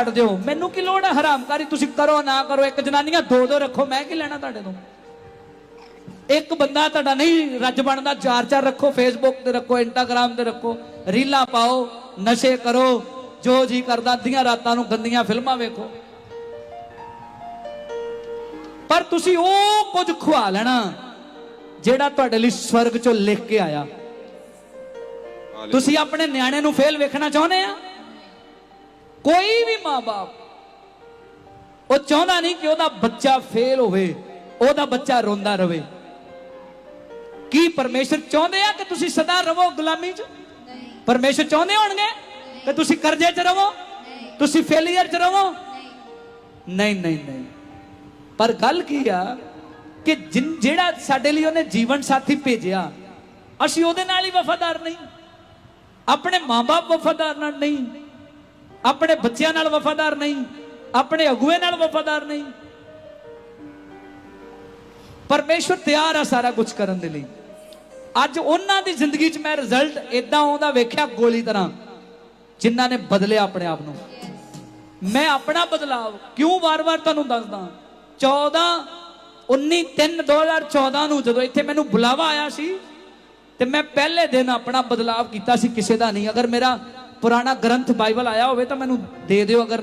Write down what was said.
ਛੱਡ ਦਿਓ। ਮੈਨੂੰ ਕੀ ਲੋੜ ਹੈ ਹਰਾਮਕਾਰੀ? ਤੁਸੀਂ ਕਰੋ ਨਾ ਕਰੋ। ਇੱਕ ਜਨਾਨੀਆਂ ਦੋ ਦੋ ਰੱਖੋ। ਮੈਂ ਕੀ ਲੈਣਾ ਤੁਹਾਡੇ ਤੋਂ? ਇੱਕ ਬੰਦਾ ਤੁਹਾਡਾ ਨਹੀਂ ਰੱਜ ਬਣਦਾ। ਚਾਰ ਚਾਰ ਰੱਖੋ। ਫੇਸਬੁੱਕ ਤੇ ਰੱਖੋ ਇੰਸਟਾਗ੍ਰam ਤੇ ਰੱਖੋ। ਰੀਲਾਂ ਪਾਓ ਨਸ਼ੇ ਕਰੋ ਜੋ ਜੀ ਕਰਦਾ ਅੱਧੀਆਂ ਰਾਤਾਂ ਨੂੰ ਗੰਦੀਆਂ ਫਿਲਮਾਂ ਵੇਖੋ। ਪਰ ਤੁਸੀਂ ਉਹ ਕੁਝ ਖਵਾ ਲੈਣਾ ਜਿਹੜਾ ਤੁਹਾਡੇ ਲਈ ਸਵਰਗ ਚੋਂ ਲਿਖ ਕੇ ਆਇਆ। ਤੁਸੀਂ ਆਪਣੇ ਨਿਆਣੇ ਨੂੰ ਫੇਲ ਵੇਖਣਾ ਚਾਹੁੰਦੇ ਆ? ਕੋਈ ਵੀ ਮਾਪੇ ਉਹ ਚਾਹੁੰਦਾ ਨਹੀਂ ਕਿ ਉਹਦਾ ਬੱਚਾ ਫੇਲ ਹੋਵੇ ਉਹਦਾ ਬੱਚਾ ਰੋਂਦਾ ਰਵੇ। ਕੀ ਪਰਮੇਸ਼ਰ ਚਾਹੁੰਦੇ ਆ ਕਿ ਤੁਸੀਂ ਸਦਾ ਰਵੋ ਗੁਲਾਮੀ 'ਚ? ਪਰਮੇਸ਼ਰ ਚਾਹੁੰਦੇ ਹੋਣਗੇ ਕਿ ਤੁਸੀਂ ਕਰਜ਼ੇ 'ਚ ਰਵੋ? ਤੁਸੀਂ ਫੇਲਿਅਰ 'ਚ ਰਵੋ? ਨਹੀਂ। ਨਹੀਂ ਨਹੀਂ ਪਰ ਗੱਲ ਕੀ ਆ ਕਿ ਜਿਹੜਾ ਸਾਡੇ ਲਈ ਉਹਨੇ ਜੀਵਨ ਸਾਥੀ ਭੇਜਿਆ ਅਸੀਂ ਉਹਦੇ ਨਾਲ ਹੀ ਵਫਾਦਾਰ ਨਹੀਂ। ਆਪਣੇ ਮਾਪੇ ਵਫਾਦਾਰ ਨਾਲ ਨਹੀਂ। ਆਪਣੇ ਬੱਚਿਆਂ ਨਾਲ ਵਫਾਦਾਰ ਨਹੀਂ, ਆਪਣੇ ਅਗੂਏ ਨਾਲ ਵਫਾਦਾਰ ਨਹੀਂ। ਪਰਮੇਸ਼ਵਰ ਤਿਆਰ ਆ ਸਾਰਾ ਕੁਝ ਕਰਨ ਦੇ ਲਈ। ਅੱਜ ਉਹਨਾਂ ਦੀ ਜ਼ਿੰਦਗੀ 'ਚ ਮੈਂ ਰਿਜ਼ਲਟ ਇਦਾਂ ਆਉਂਦਾ ਵੇਖਿਆ ਗੋਲੀ ਤਰ੍ਹਾਂ, ਜਿਨ੍ਹਾਂ ਨੇ ਬਦਲਿਆ ਆਪਣੇ ਆਪ ਨੂੰ। ਮੈਂ ਆਪਣਾ ਬਦਲਾਵ ਕਿਉਂ ਵਾਰ-ਵਾਰ ਤੁਹਾਨੂੰ ਦੱਸਦਾ? 14 19 3 2014 ਨੂੰ ਜਦੋਂ ਇੱਥੇ ਮੈਨੂੰ ਬੁਲਾਵਾ ਆਇਆ ਸੀ, ਤੇ ਮੈਂ ਪਹਿਲੇ ਦਿਨ ਆਪਣਾ ਬਦਲਾਵ ਕੀਤਾ ਸੀ, ਕਿਸੇ ਦਾ ਨਹੀਂ। ਅਗਰ ਮੇਰਾ ਪੁਰਾਣਾ ਗ੍ਰੰਥ ਬਾਈਬਲ ਆਇਆ ਹੋਵੇ ਤਾਂ ਮੈਨੂੰ ਦੇ ਦਿਓ ਅਗਰ